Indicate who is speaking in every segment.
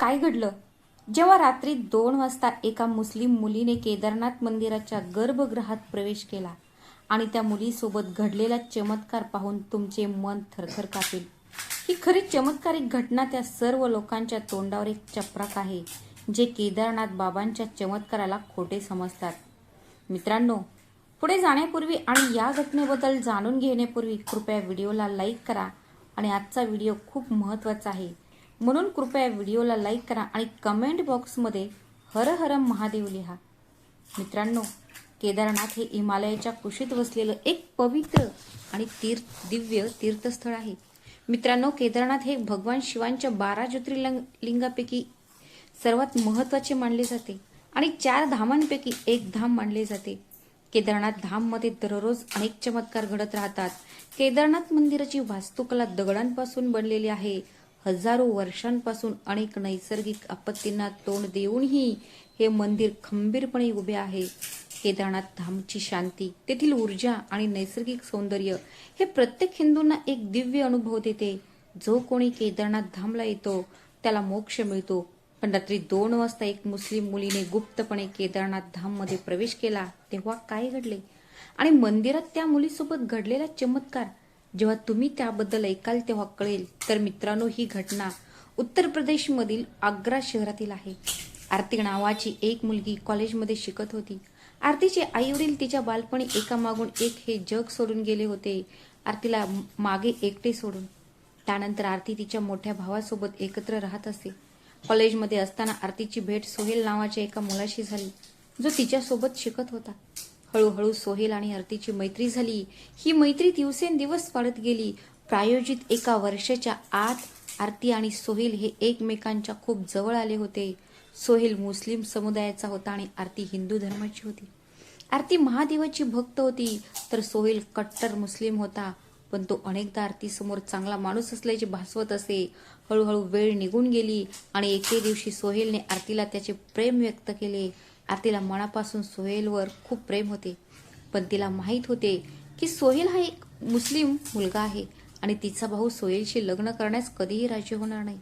Speaker 1: काय घडलं? जेव्हा रात्री दोन वाजता एका मुस्लिम मुलीने केदारनाथ मंदिराच्या गर्भगृहात प्रवेश केला आणि त्या मुलीसोबत घडलेला चमत्कार पाहून तुमचे मन थरथर कापेल. ही खरी चमत्कारिक घटना त्या सर्व लोकांच्या तोंडावर एक चपराक आहे जे केदारनाथ बाबांच्या चमत्काराला खोटे समजतात. मित्रांनो पुढे जाण्यापूर्वी आणि या घटनेबद्दल जाणून घेण्यापूर्वी कृपया व्हिडिओला लाईक करा आणि आजचा व्हिडिओ खूप महत्त्वाचा आहे. म्हणून कृपया व्हिडिओला लाईक करा आणि कमेंट बॉक्समध्ये हर हर महादेव लिहा. मित्रांनो केदारनाथ हे हिमालयाच्या कुशीत वसलेलं एक पवित्र आणि तीर्थ दिव्य तीर्थस्थळ आहे. मित्रांनो केदारनाथ हे भगवान शिवांच्या बारा ज्योतिर्लिंग लिंगापैकी सर्वात महत्त्वाचे मानले जाते आणि चार धामांपैकी एक धाम मानले जाते. केदारनाथ धाममध्ये दररोज अनेक चमत्कार घडत राहतात. केदारनाथ मंदिराची वास्तुकला दगडांपासून बनलेली आहे. हजारो वर्षांपासून अनेक नैसर्गिक आपत्तींना तोंड देऊनही हे मंदिर खंबीरपणे उभे आहे. केदारनाथ धामची शांती तेथील ऊर्जा आणि नैसर्गिक सौंदर्य हे प्रत्येक हिंदूंना एक दिव्य अनुभव देते. जो कोणी केदारनाथ धामला येतो त्याला मोक्ष मिळतो. पण रात्री दोन वाजता एक मुस्लिम मुलीने गुप्तपणे केदारनाथ धाममध्ये प्रवेश केला तेव्हा काय घडले? आणि मंदिरात त्या मुलीसोबत घडलेला चमत्कार जेव्हा तुम्ही त्याबद्दल ऐकाल तेव्हा कळेल. तर मित्रांनो ही घटना उत्तर प्रदेशमधील आग्रा शहरातील आहे. आरती नावाची एक मुलगी कॉलेजमध्ये शिकत होती. आरतीचे आई वडील तिच्या बालपणी एकामागून एक हे जग सोडून गेले होते. आरतीला मागे एकटे सोडून. त्यानंतर आरती तिच्या मोठ्या भावासोबत एकत्र राहत असे. कॉलेजमध्ये असताना आरतीची भेट सोहेल नावाच्या एका मुलाशी झाली जो तिच्यासोबत शिकत होता. हळूहळू सोहेल आणि आरतीची मैत्री झाली. ही मैत्री दिवसेंदिवस वाढत गेली. प्रायोजित एका वर्षाच्या आत आरती आणि सोहेल हे एकमेकांच्या खूप जवळ आले होते. सोहेल मुस्लिम समुदायाचा होता आणि आरती हिंदू धर्माची होती. आरती महादेवाची भक्त होती तर सोहेल कट्टर मुस्लिम होता. पण तो अनेकदा आरतीसमोर चांगला माणूस असल्याचे भासवत असे. हळूहळू वेळ निघून गेली आणि एके दिवशी सोहेलने आरतीला त्याचे प्रेम व्यक्त केले. आरतीला मनापासून सोहेलवर खूप प्रेम होते. पण तिला माहीत होते की सोहेल हा एक मुस्लिम मुलगा आहे आणि तिचा भाऊ सोहेलशी लग्न करण्यास कधीही राजी होणार नाही.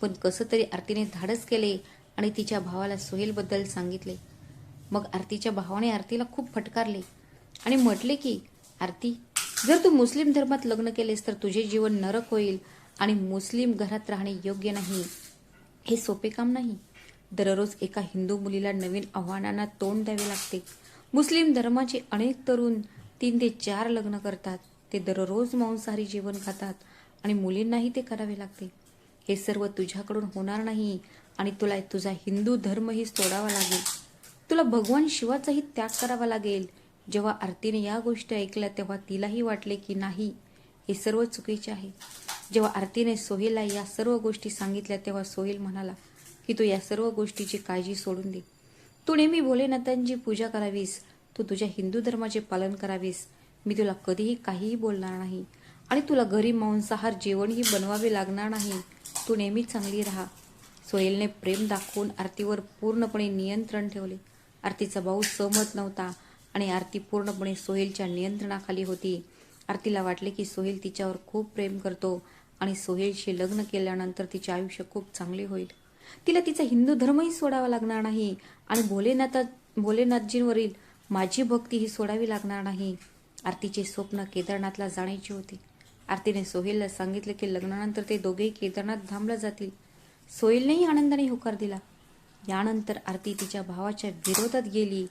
Speaker 1: पण कसं तरी आरतीने धाडस केले आणि तिच्या भावाला सोहेलबद्दल सांगितले. मग आरतीच्या भावाने आरतीला खूप फटकारले आणि म्हटले की आरती जर तू मुस्लिम धर्मात लग्न केलेस तर तुझे जीवन नरक होईल आणि मुस्लिम घरात राहणे योग्य नाही. हे सोपे काम नाही. दररोज एका हिंदू मुलीला नवीन आव्हानांना तोंड द्यावे लागते. मुस्लिम धर्माचे अनेक तरुण तीन ते चार लग्न करतात. ते दररोज मांसाहारी जेवण खातात आणि मुलींनाही ते करावे लागते. हे सर्व तुझ्याकडून होणार नाही आणि तुला तुझा हिंदू धर्मही सोडावा लागेल. तुला भगवान शिवाचाही त्याग करावा लागेल. जेव्हा आरतीने या गोष्टी ऐकल्या तेव्हा तिलाही वाटले की नाही हे सर्व चुकीचे आहे. जेव्हा आरतीने सोहेलला या सर्व गोष्टी सांगितल्या तेव्हा सोहेल म्हणाला की तू या सर्व गोष्टीची काळजी सोडून दे. तू नेहमी भोलेनाथांची पूजा करावीस. तू तुझ्या हिंदू धर्माचे पालन करावीस. मी तुला कधीही काहीही बोलणार नाही. आणि तुला घरी मांसाहार जेवणही बनवावे लागणार नाही. तू नेहमी चांगली राहा. सोहेलने प्रेम दाखवून आरतीवर पूर्णपणे नियंत्रण ठेवले. आरतीचा भाऊ सहमत नव्हता आणि आरती पूर्णपणे सोहेलच्या नियंत्रणाखाली होती. आरतीला वाटले की सोहेल तिच्यावर खूप प्रेम करतो आणि सोहेलशी लग्न केल्यानंतर तिचे आयुष्य खूप चांगले होईल. तिला तिचा हिंदू धर्मही सोडावा लागणार नाही आणि भोलेनाथ भोलेनाथजींवरील माझी भक्ती ही सोडावी लागणार नाही. आरतीचे स्वप्न केदारनाथला जाण्याचे होते. आरतीने सोहेलला सांगितले की लग्नानंतर ते दोघेही केदारनाथ धामला जातील. सोहेलनेही आनंदाने होकार दिला. यानंतर आरती तिच्या भावाच्या विरोधात गेली.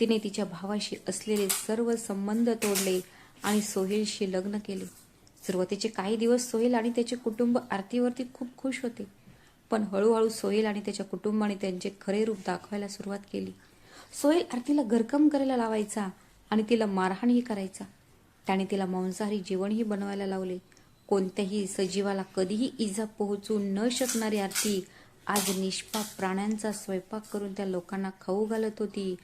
Speaker 1: तिने तिच्या भावाशी असलेले सर्व संबंध तोडले आणि सोहेलशी लग्न केले. सुरुवातीचे काही दिवस सोहेल आणि त्याचे कुटुंब आरतीवरती खूप खुश होते. पण हळूहळू सोहेल आणि त्याच्या कुटुंबाने त्यांचे खरे रूप दाखवायला सुरुवात केली. सोहेल आरतीला घरकम करायला लावायचा आणि तिला मारहाणही करायचा. त्याने तिला मांसाहारी जेवणही बनवायला लावले. कोणत्याही सजीवाला कधीही इजा पोहोचू न शकणारी आरती आज निष्पाप प्राण्यांचा स्वयंपाक करून त्या लोकांना खाऊ घालत होती.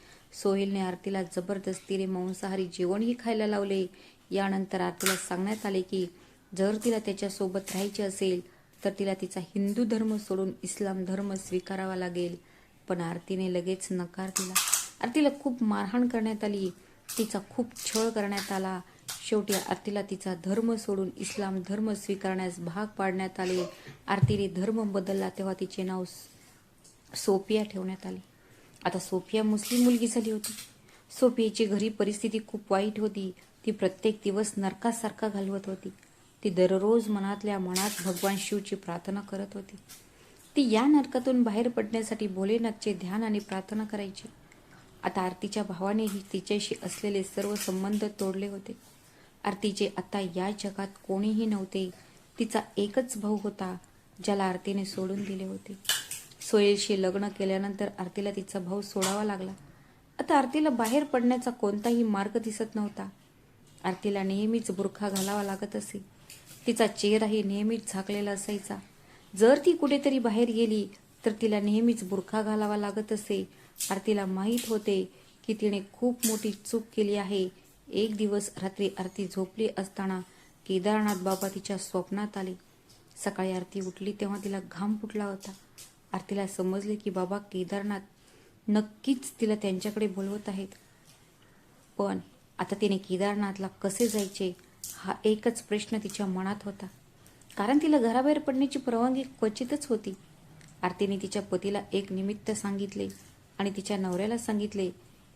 Speaker 1: सोहेलने आरतीला जबरदस्तीने मांसाहारी जेवणही खायला लावले. यानंतर आरतीला सांगण्यात आले की जर तिला त्याच्यासोबत राहायचे असेल तर तिला तिचा हिंदू धर्म सोडून इस्लाम धर्म स्वीकारावा लागेल. पण आरतीने लगेच नकार दिला. आरतीला खूप मारहाण करण्यात आली. तिचा खूप छळ करण्यात आला. शेवटी आरतीला तिचा धर्म सोडून इस्लाम धर्म स्वीकारण्यास भाग पाडण्यात आले. आरतीने धर्म बदलला तेव्हा तिचे नाव सोपिया सोफिया ठेवण्यात आले. आता सोफिया मुस्लिम मुलगी झाली होती. सोफियाची घरी परिस्थिती खूप वाईट होती. ती प्रत्येक दिवस नरकासारखा घालवत होती. ती दररोज मनातल्या मनात भगवान शिवची प्रार्थना करत होती. ती या नरकातून बाहेर पडण्यासाठी भोलेनाथचे ध्यान आणि प्रार्थना करायची. आता आरतीच्या भावानेही तिच्याशी असलेले सर्व संबंध तोडले होते. आरतीचे आता या जगात कोणीही नव्हते. तिचा एकच भाऊ होता ज्याला आरतीने सोडून दिले होते. सोहेलशी लग्न केल्यानंतर आरतीला तिचा भाऊ सोडावा लागला. आता आरतीला बाहेर पडण्याचा कोणताही मार्ग दिसत नव्हता. आरतीला नेहमीच बुरखा घालावा लागत असे. तिचा चेहराही नेहमीच झाकलेला असायचा. जर ती कुठेतरी बाहेर गेली तर तिला नेहमीच बुरखा घालावा लागत असे. आरतीला माहीत होते की तिने खूप मोठी चूक केली आहे. एक दिवस रात्री आरती झोपली असताना केदारनाथ बाबा तिच्या स्वप्नात आले. सकाळी आरती उठली तेव्हा तिला घाम फुटला होता. आरतीला समजले की बाबा केदारनाथ नक्कीच तिला त्यांच्याकडे बोलवत आहेत. पण आता तिने केदारनाथला कसे जायचे? हा एकच प्रश्न तिच्या मनात होता. कारण तिला घराबाहेर पडण्याची परवानगी क्वचितच होती. आरतीने तिच्या पतीला एक निमित्त सांगितले आणि तिच्या नवऱ्याला सांगितले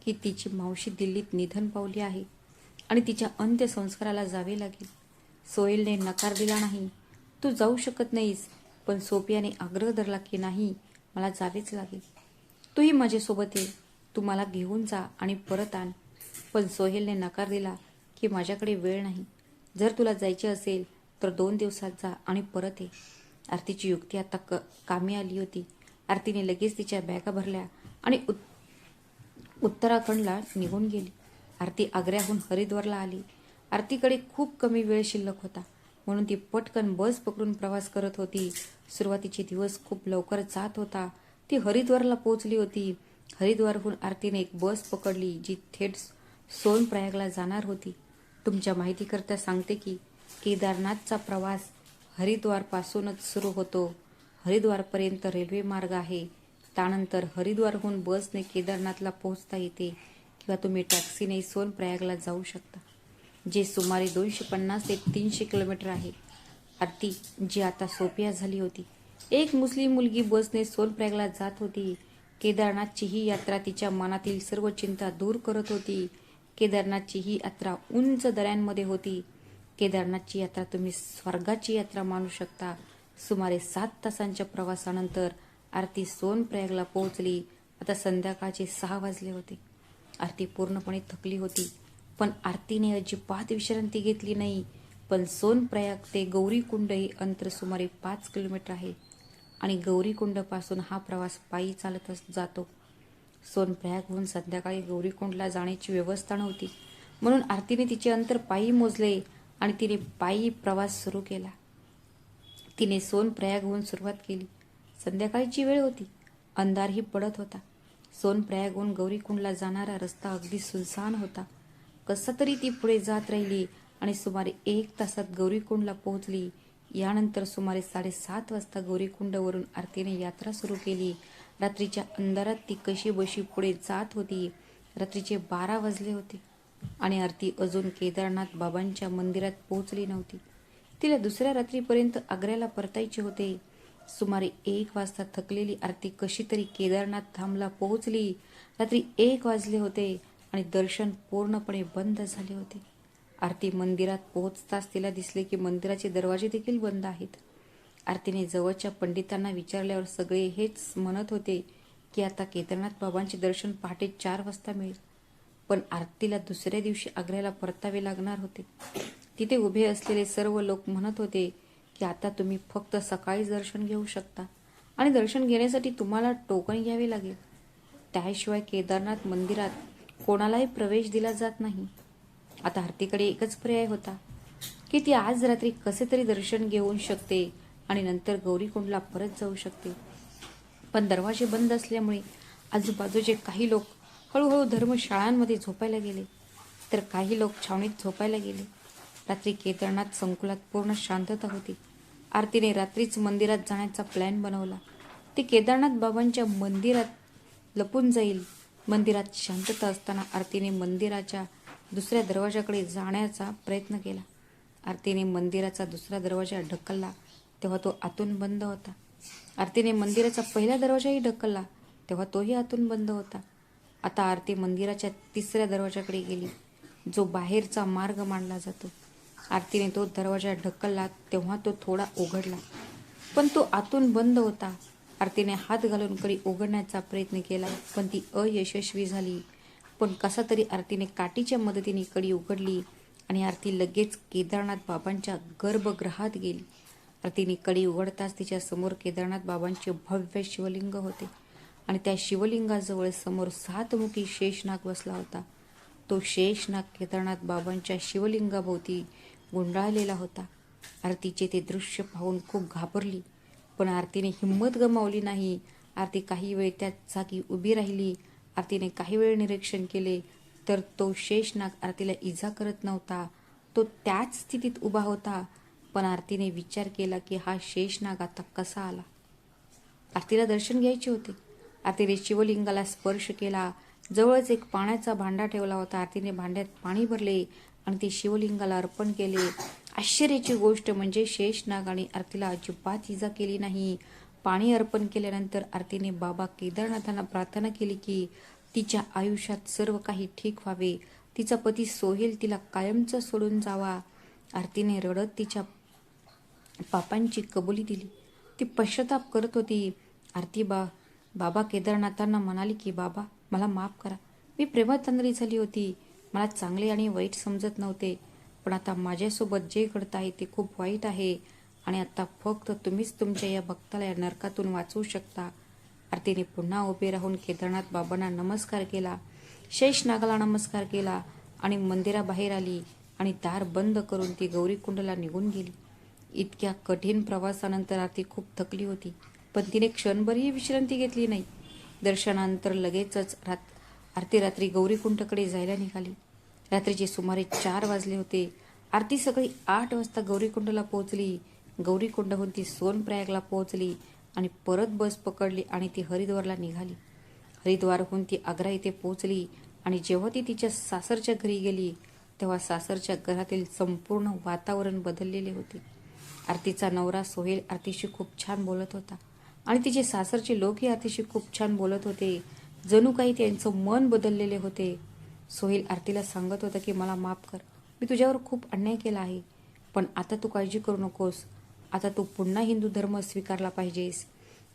Speaker 1: की तिची मावशी दिल्लीत निधन पावली आहे आणि तिच्या अंत्यसंस्काराला जावे लागेल. सोहेलने नकार दिला नाही. तू जाऊ शकत नाहीस पण सोपियाने आग्रह धरला की नाही मला जावेच लागेल. तूही माझ्यासोबत ये. तू मला घेऊन जा आणि परत आण. पण सोहेलने नकार दिला की माझ्याकडे वेळ नाही. जर तुला जायचे असेल तर दोन दिवसात जा आणि परत ये. आरतीची युक्ती आता क कामी आली होती. आरतीने लगेच तिच्या बॅगा भरल्या आणि उत उत्तराखंडला निघून गेली. आरती आग्र्याहून हरिद्वारला आली. आरतीकडे खूप कमी वेळ शिल्लक होता. म्हणून ती पटकन बस पकडून प्रवास करत होती. सुरुवातीचे दिवस खूप लवकर जात होता. ती हरिद्वारला पोहोचली होती. हरिद्वारहून आरतीने एक बस पकडली जी थेट सोनप्रयागला जाणार होती. तुमच्या माहितीकरता सांगते की केदारनाथचा प्रवास हरिद्वारपासूनच सुरू होतो. हरिद्वारपर्यंत रेल्वे मार्ग आहे. त्यानंतर हरिद्वारहून बसने केदारनाथला पोहोचता येते किंवा तुम्ही टॅक्सीने सोनप्रयागला जाऊ शकता जे सुमारे दोनशे पन्नास ते तीनशे किलोमीटर आहे. आरती जी आता सोप्या झाली होती. एक मुस्लिम मुलगी बसने सोनप्रयागला जात होती. केदारनाथची ही यात्रा तिच्या मनातील सर्व चिंता दूर करत होती. केदारनाथची ही यात्रा उंच दऱ्यांमध्ये होती. केदारनाथची यात्रा तुम्ही स्वर्गाची यात्रा मानू शकता. सुमारे सात तासांच्या प्रवासानंतर आरती सोनप्रयागला पोहोचली. आता संध्याकाळचे सहा वाजले होते. आरती पूर्णपणे थकली होती. पण आरतीने अजिबात विश्रांती घेतली नाही. पण सोनप्रयाग ते गौरीकुंड हे अंतर सुमारे पाच किलोमीटर आहे. आणि गौरीकुंडपासून हा प्रवास पायी चालत जातो. सोनप्रयागहून संध्याकाळी गौरीकुंडला जाण्याची व्यवस्था नव्हती. म्हणून आरतीने तिचे अंतर पायी मोजले आणि तिने पायी प्रवास सुरू केला. तिने सोनप्रयागहून सुरुवात केली. संध्याकाळची वेळ होती. अंधारही पडत होता. सोनप्रयागहून गौरीकुंडला जाणारा रस्ता अगदी सुनसान होता. कसा तरी ती पुढे जात राहिली आणि सुमारे एक तासात गौरीकुंडला पोहोचली. यानंतर सुमारे साडेसात वाजता गौरीकुंडवरून आरतीने यात्रा सुरू केली. रात्रीच्या अंधारात ती कशी बशी पुढे जात होती रात्रीचे बारा वाजले होते आणि आरती अजून केदारनाथ बाबांच्या मंदिरात पोहोचली नव्हती. तिला दुसऱ्या रात्रीपर्यंत आग्र्याला परतायचे होते. सुमारे एक वाजता थकलेली आरती कशी तरी केदारनाथ धामला पोहोचली. रात्री एक वाजले होते आणि दर्शन पूर्णपणे बंद झाले होते. आरती मंदिरात पोहोचताच तिला दिसले की मंदिराचे दरवाजे देखील बंद आहेत. आरतीने जवळच्या पंडितांना विचारल्यावर सगळे हेच म्हणत होते की आता केदारनाथ बाबांचे दर्शन पहाटे चार वाजता मिळेल. पण आरतीला दुसऱ्या दिवशी आग्र्याला परतावे लागणार होते. तिथे उभे असलेले सर्व लोक म्हणत होते की आता तुम्ही फक्त सकाळीच दर्शन घेऊ शकता आणि दर्शन घेण्यासाठी तुम्हाला टोकन घ्यावे लागेल. त्याशिवाय केदारनाथ मंदिरात कोणालाही प्रवेश दिला जात नाही. आता आरतीकडे एकच पर्याय होता की ती आज रात्री कसे तरी दर्शन घेऊ शकते आणि नंतर गौरीकुंडला परत जाऊ शकते. पण दरवाजे बंद असल्यामुळे आजूबाजूचे काही लोक हळूहळू धर्मशाळांमध्ये झोपायला गेले. तर काही लोक छावणीत झोपायला गेले. रात्री केदारनाथ संकुलात पूर्ण शांतता होती. आरतीने रात्रीच मंदिरात जाण्याचा प्लॅन बनवला. ती केदारनाथ बाबांच्या मंदिरात लपून जाईल. मंदिरात शांतता असताना आरतीने मंदिराच्या दुसऱ्या दरवाजाकडे जाण्याचा प्रयत्न केला. आरतीने मंदिराचा दुसरा दरवाजा ढकलला. तेव्हा तो आतून बंद होता. आरतीने मंदिराचा पहिला दरवाजाही ढकलला तेव्हा तोही आतून बंद होता. आता आरती मंदिराच्या तिसऱ्या दरवाजाकडे गेली जो बाहेरचा मार्ग मानला जातो. आरतीने तो दरवाजा ढकलला तेव्हा तो थोडा उघडला. पण तो आतून बंद होता. आरतीने हात घालून कडी उघडण्याचा प्रयत्न केला पण ती अयशस्वी झाली. पण कसा तरी आरतीने काठीच्या मदतीने कडी उघडली आणि आरती लगेच केदारनाथ बाबांच्या गर्भगृहात गेली. आरतीने कडी उघडताच तिच्या समोर केदारनाथ बाबांचे भव्य शिवलिंग होते. आणि त्या शिवलिंगाजवळ समोर सातमुखी शेषनाग बसला होता. तो शेषनाग केदारनाथ बाबांच्या शिवलिंगाभोवती गुंडाळलेला होता. आरतीचे ते दृश्य पाहून खूप घाबरली. पण आरतीने हिंमत गमावली नाही. आरती काही वेळ त्या जागी उभी राहिली. आरतीने काही वेळ निरीक्षण केले तर तो शेषनाग आरतीला इजा करत नव्हता. तो त्याच स्थितीत उभा होता. पण आरतीने विचार केला की हा शेषनाग आता कसा आला? आरतीला दर्शन घ्यायचे होते. आरतीने शिवलिंगाला स्पर्श केला. जवळच एक पाण्याचा भांडा ठेवला होता. आरतीने भांड्यात पाणी भरले आणि ते शिवलिंगाला अर्पण केले. आश्चर्याची गोष्ट म्हणजे शेषनाग आणि आरतीला अजिबात इजा केली नाही. पाणी अर्पण केल्यानंतर आरतीने बाबा केदारनाथांना प्रार्थना केली की तिच्या आयुष्यात सर्व काही ठीक व्हावे. तिचा पती सोहेल तिला कायमचं सोडून जावा. आरतीने रडत तिच्या पापांची कबुली दिली. ती पश्चाताप करत होती. आरती बा बाबा केदारनाथांना म्हणाली की बाबा मला माफ करा. मी प्रेमतांदरी झाली होती. मला चांगले आणि वाईट समजत नव्हते. पण आता माझ्यासोबत जे घडत आहे ते खूप वाईट आहे. आणि आता फक्त तुम्हीच तुमच्या या भक्ताला या नरकातून वाचवू शकता. आरतीने पुन्हा उभे राहून केदारनाथ बाबांना नमस्कार केला. शेष नागाला नमस्कार केला आणि मंदिराबाहेर आली आणि दार बंद करून ती गौरीकुंडला निघून गेली. इतक्या कठीण प्रवासानंतर आरती खूप थकली होती. पण तिने क्षणभरही विश्रांती घेतली नाही. दर्शनानंतर लगेचच रात आरती रात्री गौरीकुंडकडे जायला निघाली. रात्रीचे सुमारे चार वाजले होते. आरती सकाळी आठ वाजता गौरीकुंडला पोहोचली. गौरीकुंडहून ती सोनप्रयागला पोहोचली आणि परत बस पकडली आणि ती हरिद्वारला निघाली. हरिद्वारहून ती आग्रा येथे पोहोचली आणि जेव्हा ती तिच्या सासरच्या घरी गेली तेव्हा सासरच्या घरातील संपूर्ण वातावरण बदललेले होते. आरतीचा नवरा सोहेल आरतीशी खूप छान बोलत होता. आणि तिचे सासरचे लोकही आरतीशी खूप छान बोलत होते. जणू काही त्यांचं मन बदललेले होते. सोहेल आरतीला सांगत होता की मला माफ कर. मी तुझ्यावर खूप अन्याय केला आहे. पण आता तू काळजी करू नकोस. आता तू पुन्हा हिंदू धर्म स्वीकारला पाहिजेस.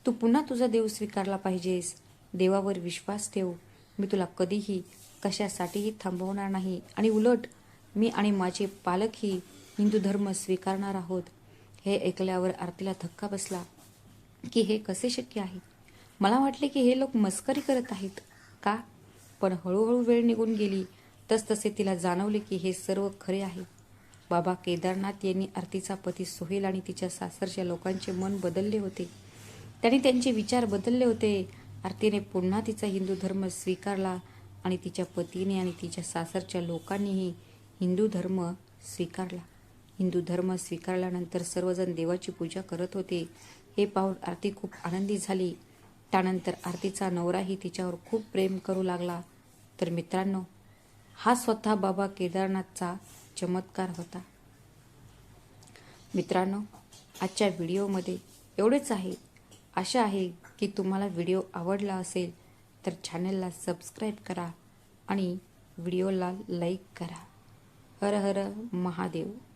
Speaker 1: तू पुन्हा तुझा देव स्वीकारला पाहिजेस. देवावर विश्वास ठेव. मी तुला कधीही कशासाठीही थांबवणार नाही. आणि उलट मी आणि माझे पालकही हिंदू धर्म स्वीकारणार आहोत. हे ऐकल्यावर आरतीला धक्का बसला की हे कसे शक्य आहे? मला वाटले की हे लोक मस्करी करत आहेत का? पण हळूहळू वेळ निघून गेली. तसतसे तिला जाणवले की हे सर्व खरे आहे. बाबा केदारनाथ यांनी आरतीचा पती सोहेल आणि तिच्या सासरच्या लोकांचे मन बदलले होते. त्यांनी त्यांचे विचार बदलले होते. आरतीने पुन्हा तिचा हिंदू धर्म स्वीकारला आणि तिच्या पतीने आणि तिच्या सासरच्या लोकांनीही हिंदू धर्म स्वीकारला. हिंदू धर्म स्वीकारल्यानंतर सर्वजण देवाची पूजा करत होते. हे पाहून आरती खूप आनंदी झाली. त्यानंतर आरतीचा नवराही तिच्यावर खूप प्रेम करू लागला. तर मित्रांनो हा स्वतः बाबा केदारनाथचा चमत्कार होता. मित्रांनो आजच्या व्हिडिओमध्ये एवढेच आहे. आशा आहे की तुम्हाला व्हिडिओ आवडला असेल तर चॅनलला सबस्क्राईब करा आणि व्हिडिओला लाईक करा. हर हर महादेव.